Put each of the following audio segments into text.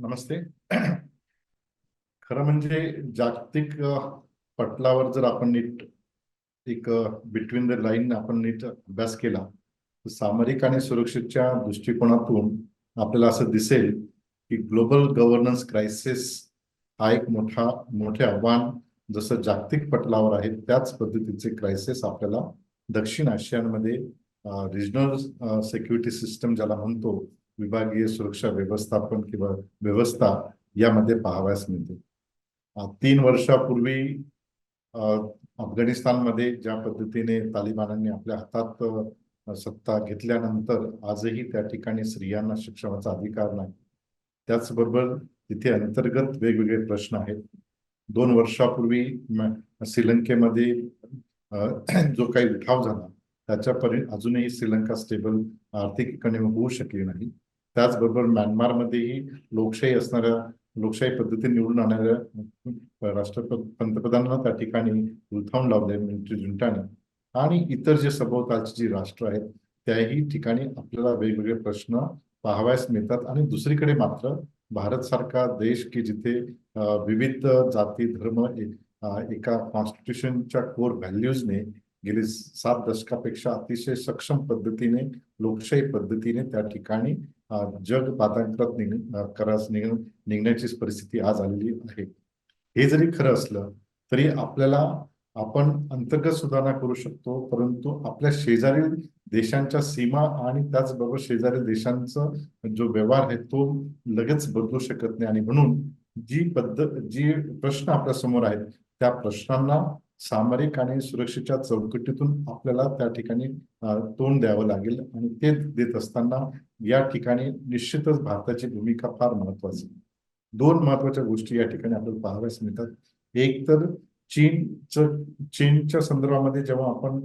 नमस्ते. खरं म्हणजे जागतिक पटलावर जर आपण नीट एक बिटवीन द लाईन आपण नीट अभ्यास केला तर सामरिक आणि सुरक्षेच्या दृष्टिकोनातून आपल्याला असं दिसेल की ग्लोबल गव्हर्नन्स क्रायसिस हा एक मोठा मोठे आव्हान जसं जागतिक पटलावर आहे त्याच पद्धतीचे क्रायसिस आपल्याला दक्षिण आशियामध्ये रिजनल सिक्युरिटी सिस्टम ज्याला म्हणतो विभागीय सुरक्षा व्यवस्थापन किंवा व्यवस्था यामध्ये पाहावयास मिळते. तीन वर्षापूर्वी अफगाणिस्तानमध्ये ज्या पद्धतीने तालिबानांनी आपल्या हातात सत्ता घेतल्यानंतर आजही त्या ठिकाणी स्त्रियांना शिक्षणाचा अधिकार नाही. त्याचबरोबर तिथे अंतर्गत वेगवेगळे प्रश्न आहेत. दोन वर्षापूर्वी श्रीलंकेमध्ये जो काही उठाव झाला त्याच्या परि अजूनही श्रीलंका स्टेबल आर्थिक होऊ शकली नाही. त्याचबरोबर म्यानमारमध्येही लोकशाही असणाऱ्या लोकशाही पद्धतीने निवडून आणणाऱ्या राष्ट्रपती पंतप्रधानांना त्या ठिकाणी उलथावून लावले मिलिटरी जुंटाने आणि इतर जे सभोवतालची जी राष्ट्र आहेत त्याही ठिकाणी आपल्याला वेगवेगळे प्रश्न पाहावयास मिळतात. आणि दुसरीकडे मात्र भारत सारखा देश की जिथे विविध जाती धर्म एका कॉन्स्टिट्युशनच्या कोर व्हॅल्यूजने गेली सात दशकापेक्षा अतिशय सक्षम पद्धतीने लोकशाही पद्धतीने त्या ठिकाणी जग पातांतरात निघ करास निघ निघण्याची परिस्थिती आज आलेली आहे. हे जरी खरं असलं तरी आपल्याला आपण अंतर्गत सुधारणा करू शकतो परंतु आपल्या शेजारील देशांच्या सीमा आणि त्याचबरोबर शेजारील देशांचा जो व्यवहार आहे तो लगेच बदलू शकत नाही. आणि म्हणून जी पद्धत जी प्रश्न आपल्यासमोर आहेत त्या प्रश्नांना सामरिक आणि सुरक्षेच्या चौकटीतून आपल्याला त्या ठिकाणी तोंड द्यावं लागेल आणि ते देत असताना या ठिकाणी निश्चितच भारताची भूमिका फार महत्वाची दोन महत्त्वाच्या गोष्टी या ठिकाणी आपल्याला पाहाव्यास मिळतात. एक तर चीनचं चीनच्या संदर्भामध्ये जेव्हा आपण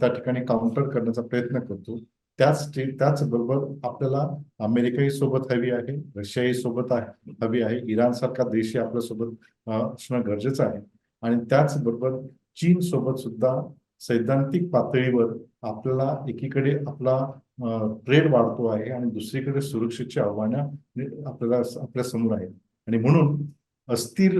त्या ठिकाणी काउंटर करण्याचा प्रयत्न करतो त्याच त्याचबरोबर आपल्याला अमेरिकाही सोबत हवी आहे रशियाही सोबत आहे हवी आहे इराण सारखा देशही आपल्यासोबत असणं गरजेचं आहे. आणि त्याचबरोबर चीन सोबत सुद्धा सैद्धांतिक पातळीवर आपल्याला एकीकडे आपला ट्रेड वाढतो आहे आणि दुसरीकडे सुरक्षेची आव्हानं आपल्याला आपल्यासमोर आहेत. आणि म्हणून अस्थिर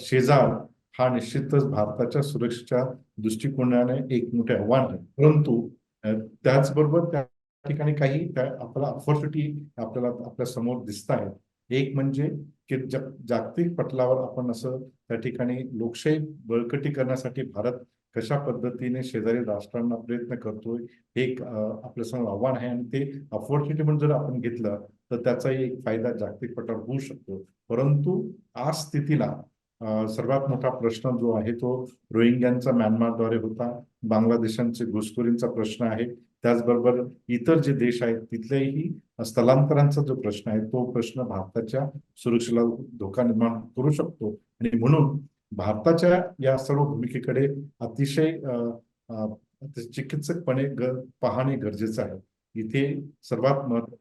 शेजार हा निश्चितच भारताच्या सुरक्षेच्या दृष्टिकोनाने एक मोठे आव्हान आहे. परंतु त्याचबरोबर त्या ठिकाणी काही त्या आपल्याला अपॉर्च्युनिटी आपल्याला आपल्यासमोर दिसत आहेत. एक म्हणजे की जागतिक पटलावर आपण असं त्या ठिकाणी लोकशाही बळकटी करण्यासाठी भारत कशा पद्धतीने शेजारी राष्ट्रांना प्रयत्न करतोय हे एक आपल्यासमोर आव्हान आहे. आणि ते ऑपॉर्च्युनिटी म्हणून जर आपण घेतलं तर त्याचाही एक फायदा जागतिक पटावर होऊ शकतो. परंतु आज स्थितीला सर्वात मोठा प्रश्न जो आहे तो रोहिंग्यांचा म्यानमारद्वारे होता. बांगलादेशांचे घुसखोरींचा प्रश्न आहे. त्याचबरोबर इतर जे देश आहेत तिथलेही स्थलांतरांचा जो प्रश्न आहे तो प्रश्न भारताच्या सुरक्षेला धोका निर्माण करू शकतो. आणि म्हणून भारताच्या या सर्व भूमिकेकडे अतिशय चिकित्सकपणे ग पाहणे गरजेचं आहे. इथे सर्वात महत्त्व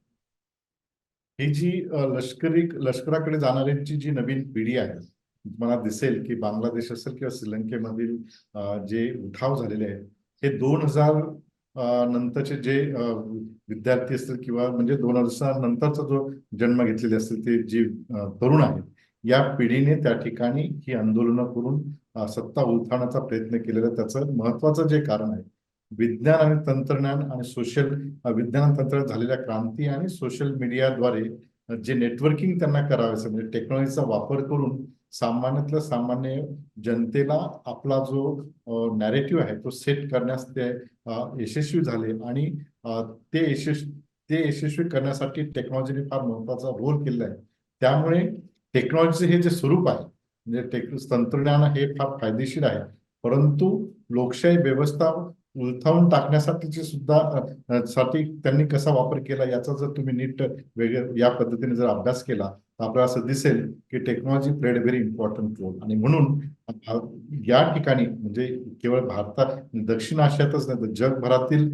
ही जी लष्करी लष्कराकडे जाणाऱ्यांची जी नवीन पिढी आहे मला दिसेल की बांगलादेश असेल किंवा श्रीलंकेमधील जे उठाव झालेले आहेत हे दोन हजार नंतरचे जे विद्यार्थी असतील किंवा म्हणजे दोन हजार नंतरचा जो जन्म घेतलेले असतील ते जे तरुण आहेत या पिढीने त्या ठिकाणी ही आंदोलनं करून सत्ता उलथाण्याचा प्रयत्न केलेला त्याचं महत्वाचं जे कारण आहे विज्ञान आणि तंत्रज्ञान आणि सोशल विज्ञान आणि तंत्रज्ञान झालेल्या क्रांती आणि सोशल मीडियाद्वारे जे नेटवर्किंग त्यांना करायचं म्हणजे टेक्नॉलॉजीचा वापर करून सामान्यातल्या सामान्य जनतेला आपला जो नॅरेटिव्ह आहे तो सेट करण्यास ते यशस्वी झाले आणि ते यशस्वी ते यशस्वी करण्यासाठी टेक्नॉलॉजीने फार महत्त्वाचा रोल केलेला आहे. त्यामुळे टेक्नॉलॉजीचे हे जे स्वरूप आहे म्हणजे टेक तंत्रज्ञान हे फार फायदेशीर आहे. परंतु लोकशाही व्यवस्था उलथावून टाकण्यासाठीची सुद्धा साठी त्यांनी कसा वापर केला याचा जर तुम्ही नीट वेगळ्या या पद्धतीने जर अभ्यास केला आपल्याला असं दिसेल की technology played very important role आणि म्हणून या ठिकाणी म्हणजे केवळ भारतात दक्षिण आशियातच नाही तर जगभरातील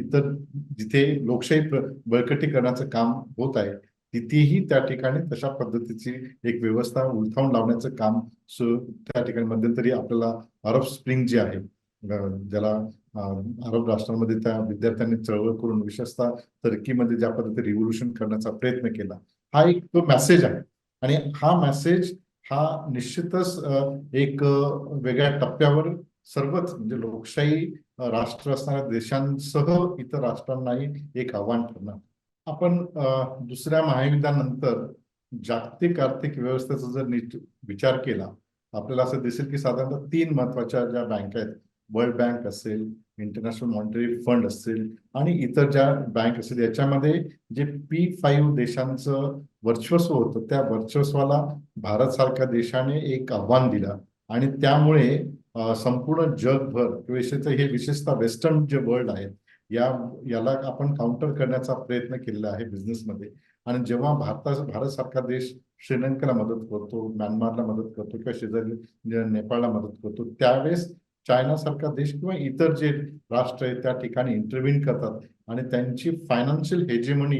इतर जिथे लोकशाही बळकटीकरणाचं काम होत आहे तिथेही त्या ठिकाणी तशा पद्धतीची एक व्यवस्था उलथावून लावण्याचं काम सु- त्या ठिकाणी मध्यंतरी आपल्याला अरब स्प्रिंग जे आहे ज्याला अरब राष्ट्रांमध्ये त्या विद्यार्थ्यांनी चळवळ करून विशेषतः टर्कीमध्ये ज्या पद्धतीने रिव्होल्युशन करण्याचा प्रयत्न केला हा एक तो मेसेज आहे. आणि हा मेसेज हा निश्चितच एक वेगळ्या टप्प्यावर सर्वच म्हणजे लोकशाही राष्ट्र असणाऱ्या देशांसह इतर राष्ट्रांनाही एक आव्हान ठरणार. आपण दुसऱ्या महायुद्धानंतर जागतिक आर्थिक व्यवस्थेचा जर नीट विचार केला आपल्याला असं दिसेल की साधारणतः तीन महत्त्वाच्या ज्या बँका आहेत वर्ल्ड बँक असेल इंटरनॅशनल मॉनिटरी फंड असेल आणि इतर ज्या बँक असेल याच्यामध्ये जे पी फाईव्ह देशांचं वर्चस्व होतं त्या वर्चस्वाला भारत सारख्या देशाने एक आव्हान दिलं. आणि त्यामुळे संपूर्ण जगभर विशेषतः हे विशेषतः वेस्टर्न जे वर्ल्ड आहे या याला आपण काउंटर करण्याचा प्रयत्न केलेला आहे बिझनेसमध्ये आणि जेव्हा भारता भारत सारखा देश श्रीलंकेला मदत करतो म्यानमारला मदत करतो किंवा शेजारी नेपाळला मदत करतो त्यावेळेस चायनासारखा देश किंवा इतर जे राष्ट्र आहेत त्या ठिकाणी इंटरव्हिन करतात. आणि त्यांची फायनान्शियल हेजेमनी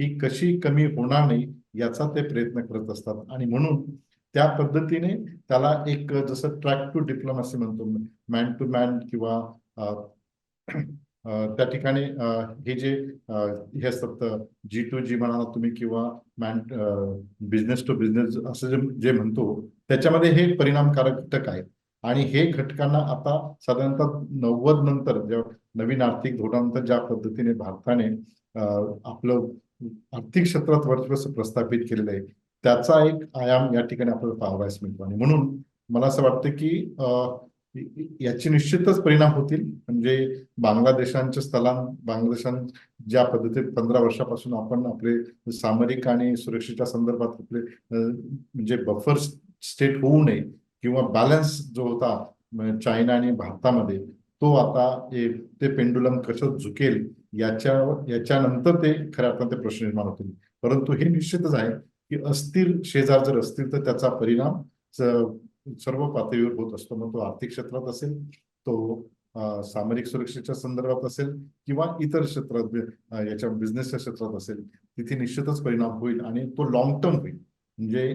ही कशी कमी होणार नाही याचा ते प्रयत्न करत असतात. आणि म्हणून त्या पद्धतीने त्याला एक जसं ट्रॅक टू डिप्लोमॅसी म्हणतो मॅन टू मॅन किंवा त्या ठिकाणी हे जे हे असतात जी टू जी म्हणा तुम्ही किंवा मॅन बिझनेस टू बिझनेस असं जे जे म्हणतो त्याच्यामध्ये हे परिणामकारक घटक आहेत. आणि हे घटकांना आता साधारणतः नव्वद नंतर जेव्हा नवीन आर्थिक धोरणानंतर ज्या पद्धतीने भारताने आपलं आर्थिक क्षेत्रात वर्चस्व प्रस्थापित केलेलं आहे त्याचा एक आयाम या ठिकाणी आपल्याला पाहावयास मिळतो. आणि म्हणून मला असं वाटतं की याचे निश्चितच परिणाम होतील. म्हणजे बांगलादेशांच्या स्थलां बांगलादेशां ज्या पद्धतीत पंधरा वर्षापासून आपण आपले सामरिक आणि सुरक्षेच्या संदर्भात आपले म्हणजे बफर स्टेट होऊ नये किंवा बॅलन्स जो होता म्हणजे चायना आणि भारतामध्ये तो आता ते पेंडुलम कसं झुकेल याच्या याच्यानंतर ते खऱ्या अर्थाने ते प्रश्न निर्माण होतील. परंतु हे निश्चितच आहे की अस्थिर शेजार जर असतील तर त्याचा परिणाम सर्व पातळीवर होत असतो. मग तो आर्थिक क्षेत्रात असेल तो सामरिक सुरक्षेच्या संदर्भात असेल किंवा इतर क्षेत्रात याच्या बिझनेसच्या क्षेत्रात असेल तिथे निश्चितच परिणाम होईल आणि तो लॉंग टर्म होईल. म्हणजे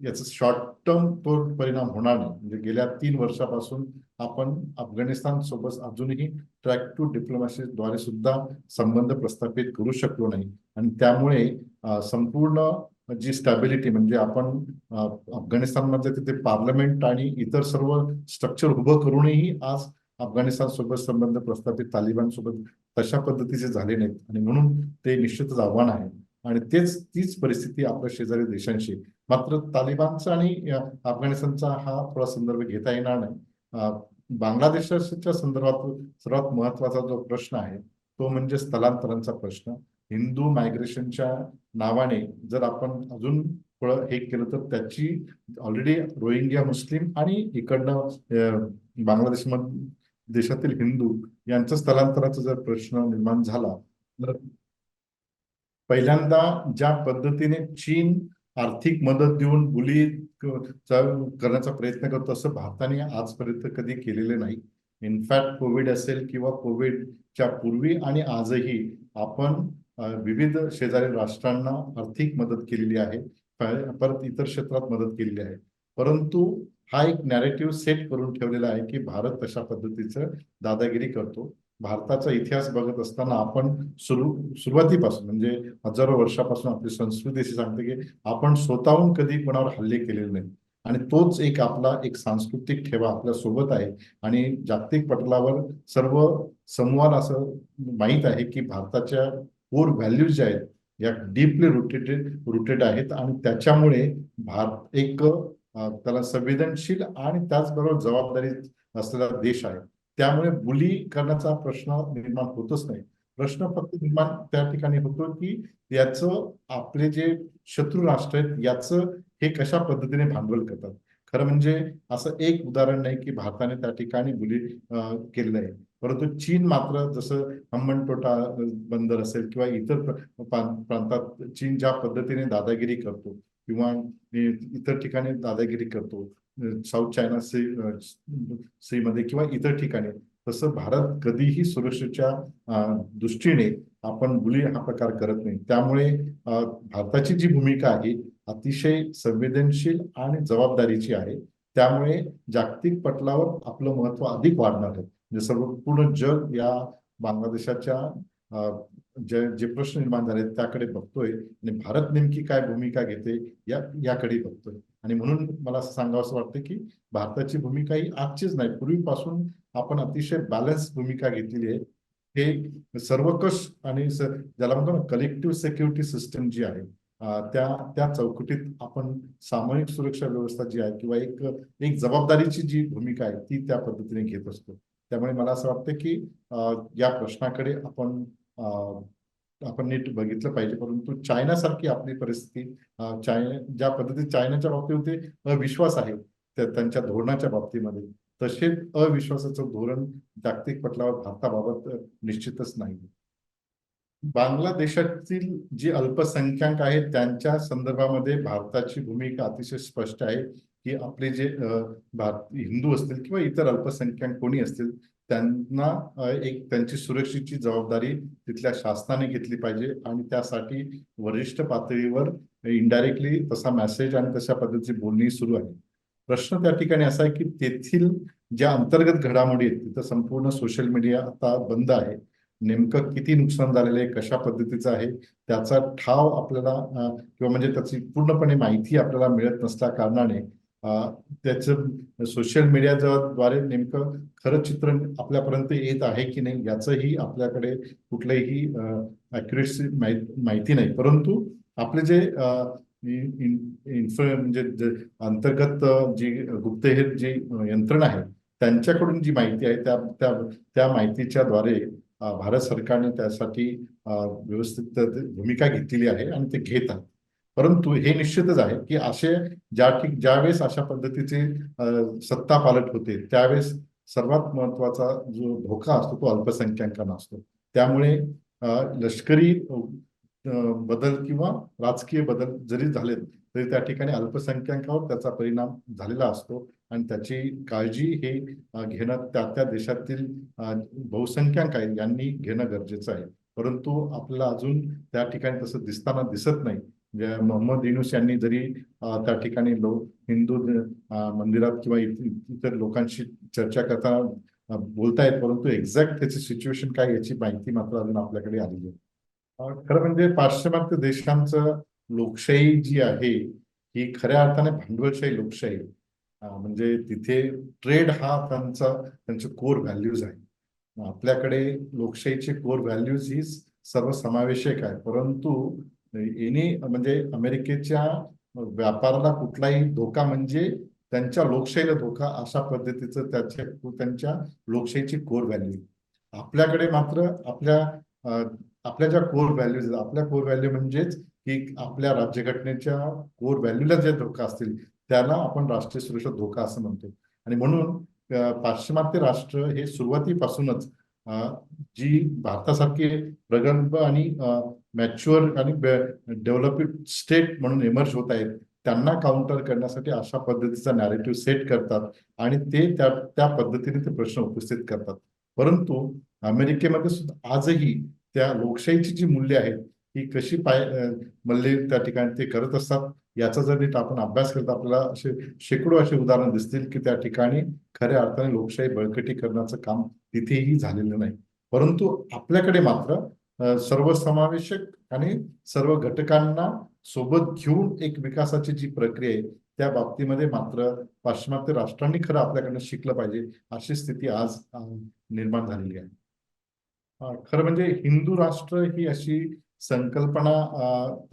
याचा शॉर्ट टर्म तो परिणाम होणार नाही. म्हणजे गेल्या तीन वर्षापासून आपण अफगाणिस्तान सोबत अजूनही ट्रॅक टू डिप्लोमॅसीद्वारे सुद्धा संबंध प्रस्थापित करू शकलो नाही. आणि त्यामुळे संपूर्ण जी स्टॅबिलिटी म्हणजे आपण अफगाणिस्तानमध्ये तिथे पार्लमेंट आणि इतर सर्व स्ट्रक्चर उभं करूनही आज अफगाणिस्तान सोबत संबंध प्रस्थापित तालिबान सोबत तशा पद्धतीचे झाले नाहीत. आणि म्हणून ते निश्चितच आव्हान आहे. आणि तेच तीच परिस्थिती आपल्या शेजारी देशांशी. मात्र तालिबानचा आणि अफगाणिस्तानचा हा थोडा संदर्भ घेता येणार नाही. बांगलादेशाच्या संदर्भात सर्वात महत्त्वाचा जो प्रश्न आहे तो म्हणजे स्थलांतरांचा प्रश्न. हिंदू मायग्रेशनच्या नावाने जर आपण अजून थोडं हे केलं तर त्याची ऑलरेडी रोहिंग्या मुस्लिम आणि इकडनं बांगलादेश बांगलादेशमध्ये देशातील हिंदू यांचं स्थलांतराचा जर प्रश्न निर्माण झाला तर पहिल्यांदा ज्या पद्धतीने चीन आर्थिक मदत देऊन बुली करण्याचा प्रयत्न करतो असं भारताने आजपर्यंत कधी केलेलं नाही. इनफॅक्ट कोविड असेल किंवा कोविडच्या पूर्वी आणि आजही आपण विविध शेजारी राष्ट्रांना आर्थिक मदत केलेली आहे परत इतर क्षेत्रात मदत केलेली आहे. परंतु हा एक नॅरेटिव्ह सेट करून ठेवलेला आहे की भारत तशा पद्धतीचं दादागिरी करतो. भारताचा इतिहास बघत असताना आपण सुरू सुरुवातीपासून म्हणजे हजारो वर्षापासून आपली संस्कृती अशी सांगते की आपण स्वतःहून कधी कोणावर हल्ले केलेले नाही आणि तोच एक आपला एक सांस्कृतिक ठेवा आपल्यासोबत आहे. आणि जागतिक पटलावर सर्व समूहाला असं माहीत आहे की भारताच्या कोर व्हॅल्यूज ज्या आहेत या डीपली रुटेटेड रुटेड आहेत. आणि त्याच्यामुळे भारत एक त्याला संवेदनशील आणि त्याचबरोबर जबाबदारी असलेला देश आहे. त्यामुळे बुली करण्याचा प्रश्न निर्माण होतच नाही. प्रश्न फक्त निर्माण त्या ठिकाणी होतो की याचं आपले जे शत्रू राष्ट्र आहेत याचं हे कशा पद्धतीने भांडवल करतात? खरं म्हणजे असं एक उदाहरण नाही की भारताने त्या ठिकाणी बुली केलेलं आहे परंतु चीन मात्र जसं हंबनटोटा बंदर असेल किंवा इतर प्रांतात चीन ज्या पद्धतीने दादागिरी करतो किंवा इतर ठिकाणी दादागिरी करतो साऊथ चायना सी सी मध्ये किंवा इतर ठिकाणी तसं भारत कधीही सुरक्षेच्या दृष्टीने आपण बुली हा प्रकार करत नाही. त्यामुळे भारताची जी भूमिका आहे अतिशय संवेदनशील आणि जबाबदारीची आहे. त्यामुळे जागतिक पटलावर आपलं महत्त्व अधिक वाढणार आहे. म्हणजे सर्व पूर्ण जग या बांगलादेशाच्या जे जे प्रश्न निर्माण झाले त्याकडे बघतोय आणि भारत नेमकी काय भूमिका घेते या याकडे बघतोय. आणि म्हणून मला असं सांगावं असं वाटतं की भारताची भूमिका ही आजचीच नाही पूर्वीपासून आपण अतिशय बॅलन्स भूमिका घेतलेली आहे. हे सर्वकष आणि ज्याला म्हणतो ना कलेक्टिव्ह सिक्युरिटी सिस्टम जी आहे त्या त्या चौकटीत आपण सामूहिक सुरक्षा व्यवस्था जी आहे किंवा एक एक जबाबदारीची जी भूमिका आहे ती त्या पद्धतीने घेत असतो. त्यामुळे मला असं वाटतं की या प्रश्नाकडे आपण आपण नीट बघितलं पाहिजे. परंतु चायनासारखी आपली परिस्थिती चायना ज्या पद्धतीत चायनाच्या बाबतीमध्ये अविश्वास आहे त्या त्यांच्या धोरणाच्या बाबतीमध्ये. तसेच अविश्वासाचं धोरण जागतिक पटलावर भारताबाबत निश्चितच नाही. बांगलादेशातील जी अल्पसंख्याक आहेत त्यांच्या संदर्भामध्ये भारताची भूमिका अतिशय स्पष्ट आहे की आपले जे भारत हिंदू असतील किंवा इतर अल्पसंख्याक कोणी असतील त्यांना एक त्यांची सुरक्षेची जबाबदारी तिथल्या शासनाने घेतली पाहिजे आणि त्यासाठी वरिष्ठ पातळीवर इनडायरेक्टली तसा मेसेज आणि तशा पद्धतीची बोलणी सुरू आहे. प्रश्न त्या ठिकाणी असा आहे की तेथील ज्या अंतर्गत घडामोडी आहेत तिथं संपूर्ण सोशल मीडिया आता बंद आहे. नेमकं किती नुकसान झालेलं आहे कशा पद्धतीचं आहे त्याचा ठाव आपल्याला किंवा म्हणजे त्याची पूर्णपणे माहिती आपल्याला मिळत नसल्या कारणाने त्याचं सोशल मीडियाद्वारे नेमकं खरं चित्र आपल्यापर्यंत येत आहे की नाही याचंही आपल्याकडे कुठलंही अॅक्युरेसी माहिती नाही. परंतु आपले जे इन्फ म्हणजे अंतर्गत जी गुप्तहेर जी यंत्रणा आहे त्यांच्याकडून जी माहिती आहे त्या त्या त्या माहितीच्या द्वारे भारत सरकारने त्यासाठी व्यवस्थित भूमिका घेतलेली आहे आणि ते घेत आहेत परंतु हे निश्चितच आहे की असे ज्या ठिक ज्यावेळेस अशा पद्धतीचे सत्ता पालट होते त्यावेळेस सर्वात महत्त्वाचा जो धोका असतो तो अल्पसंख्याकांना असतो. त्यामुळे लष्करी बदल किंवा राजकीय बदल जरी झालेत तरी त्या ठिकाणी अल्पसंख्याकावर त्याचा परिणाम झालेला असतो आणि त्याची काळजी हे घेणं त्या त्या देशातील बहुसंख्याक आहे यांनी घेणं गरजेचं आहे. परंतु आपल्याला अजून त्या ठिकाणी तसं दिसताना दिसत नाही. मोहम्मद युनुस यांनी जरी त्या ठिकाणी लोक हिंदू मंदिरात किंवा इतर लोकांशी चर्चा करताना बोलतायत परंतु एक्झॅक्ट त्याची सिच्युएशन काय याची माहिती मात्र अजून आपल्याकडे आलेली आहे. खरं म्हणजे पाश्चिमात्य देशांचं लोकशाही जी आहे ही खऱ्या अर्थाने भांडवलशाही लोकशाही. म्हणजे तिथे ट्रेड हा त्यांचा त्यांचे कोर व्हॅल्यूज आहे. आपल्याकडे लोकशाहीचे कोर व्हॅल्यूज ही सर्वसमावेशक आहे परंतु याने म्हणजे अमेरिकेच्या व्यापाराला कुठलाही धोका म्हणजे त्यांच्या लोकशाहीला धोका अशा पद्धतीचं त्याच्या त्यांच्या लोकशाहीची कोर व्हॅल्यू आपल्याकडे मात्र आपल्या आपल्या ज्या कोर व्हॅल्यूज आपल्या कोर व्हॅल्यू म्हणजेच की आपल्या राज्यघटनेच्या कोर व्हॅल्यूला जे धोका असतील त्याला आपण राष्ट्रीय सुरक्षा धोका असं म्हणतो. आणि म्हणून पाश्चिमात्य राष्ट्र हे सुरुवातीपासूनच जी भारतासारखी प्रगल्भ आणि मॅच्युअर आणि डेव्हलपिंग स्टेट म्हणून इमर्ज होत आहेत. त्यांना काउंटर करण्यासाठी अशा पद्धतीचा नॅरेटिव्ह सेट करतात आणि ते त्या त्या पद्धतीने ते प्रश्न उपस्थित करतात. परंतु अमेरिकेमध्ये सुद्धा आजही त्या लोकशाहीची जी मूल्य आहेत ही कशी पाय मल्ले त्या ठिकाणी ते करत असतात याचा जर नीट आपण अभ्यास करत आपल्याला असे शेकडो असे उदाहरण दिसतील की त्या ठिकाणी खऱ्या अर्थाने लोकशाही बळकटीकरणाचं काम तिथेही झालेलं नाही. परंतु आपल्याकडे मात्र सर्वसमावेशक आणि सर्व घटकांना सोबत घेऊन एक विकासाची जी प्रक्रिया आहे त्या बाबतीमध्ये मात्र पाश्चिमात्य राष्ट्रांनी खरं आपल्याकडनं शिकलं पाहिजे अशी स्थिती आज निर्माण झालेली आहे. खरं म्हणजे हिंदू राष्ट्र ही अशी संकल्पना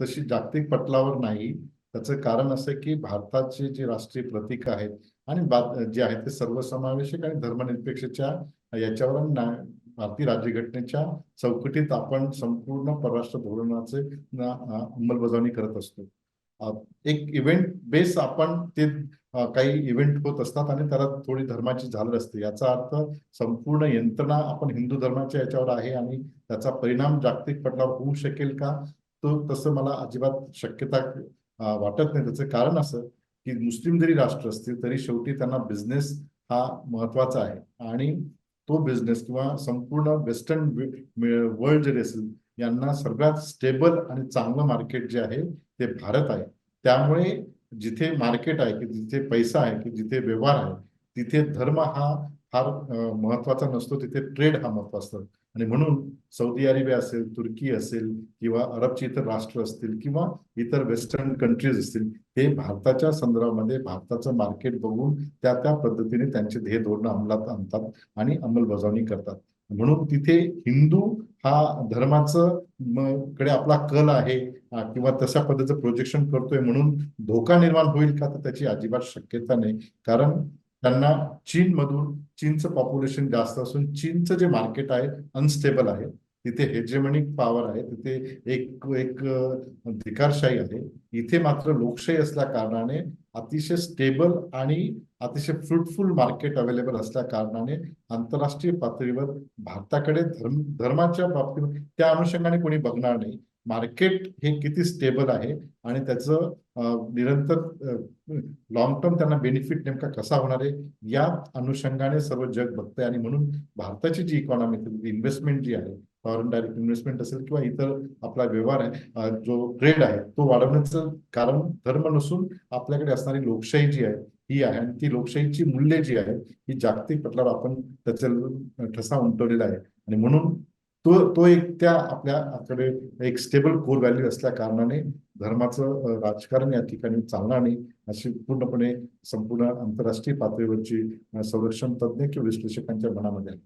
तशी जागतिक पटलावर नाही. त्याचं कारण असं की भारताचे जे राष्ट्रीय प्रतीक आहेत आणि जे आहेत ते सर्वसमावेशक आणि धर्मनिरपेक्षच्या याच्यावर ना- भारतीय राज्यघटनेच्या चौकटीत आपण संपूर्ण परराष्ट्र धोरणाचे अंमलबजावणी करत असतो. एक इव्हेंट बेस आपण ते काही इव्हेंट होत असतात आणि त्याला थोडी धर्माची झालर असते. याचा अर्थ संपूर्ण यंत्रणा आपण हिंदू धर्माच्या याच्यावर आहे आणि त्याचा परिणाम जागतिक पटलावर होऊ शकेल का? तो तसं मला अजिबात शक्यता वाटत नाही. त्याचं कारण असं की मुस्लिम जरी राष्ट्र असतील तरी शेवटी त्यांना बिझनेस हा महत्त्वाचा आहे. आणि तो बिझनेस किंवा संपूर्ण वेस्टर्न वर्ल्ड जरी असेल यांना सगळ्यात स्टेबल आणि चांगलं मार्केट जे आहे ते भारत आहे. त्यामुळे जिथे मार्केट आहे की जिथे पैसा आहे की जिथे व्यवहार आहे तिथे धर्म हा फार महत्त्वाचा नसतो तिथे ट्रेड हा महत्त्वाचा असतो. आणि म्हणून सौदी अरेबिया असेल तुर्की असेल किंवा अरबची इतर राष्ट्र असतील किंवा इतर वेस्टर्न कंट्रीज असतील हे भारताच्या संदर्भामध्ये भारताचं मार्केट बघून त्या त्या पद्धतीने त्यांचे ध्येय धोरणं अंमलात आणतात आणि अंमलबजावणी करतात. म्हणून तिथे हिंदू हा धर्माचं कडे आपला कल आहे किंवा तशा पद्धतीचं प्रोजेक्शन करतोय म्हणून धोका निर्माण होईल का तर त्याची अजिबात शक्यता नाही. कारण त्यांना चीनमधून चीनचं पॉप्युलेशन जास्त असून चीनचं जे मार्केट आहे अनस्टेबल आहे. तिथे हेजेमनिक पॉवर आहे. तिथे एक एक धिकारशाही आहे. इथे मात्र लोकशाही असल्या कारणाने अतिशय स्टेबल आणि अतिशय फ्रुटफुल मार्केट अवेलेबल असल्या कारणाने आंतरराष्ट्रीय पातळीवर भारताकडे धर्म धर्माच्या बाबतीत त्या अनुषंगाने कोणी बघणार नाही. मार्केट हे किती स्टेबल आहे आणि त्याचं निरंतर लॉंग टर्म त्यांना बेनिफिट नेमका कसा होणार आहे या अनुषंगाने सर्व जग बघतंय. आणि म्हणून भारताची जी इकॉनॉमी इन्व्हेस्टमेंट जी आहे फॉरेन डायरेक्ट इन्व्हेस्टमेंट असेल किंवा इतर आपला व्यवहार आहे जो ट्रेड आहे तो वाढवण्याचं कारण धर्म नसून आपल्याकडे असणारी लोकशाही जी आहे ही आहे. आणि ती लोकशाहीची मूल्य जी आहे ही जागतिक पटलावर आपण त्याचा ठसा उमटवलेला आहे. आणि म्हणून तो तो एक त्या आपल्याकडे एक स्टेबल कोर व्हॅल्यू असल्या कारणाने धर्माचं राजकारण या ठिकाणी चालणार नाही अशी पूर्णपणे संपूर्ण आंतरराष्ट्रीय पातळीवरची संरक्षण तज्ज्ञ किंवा विश्लेषकांच्या मनामध्ये आहे.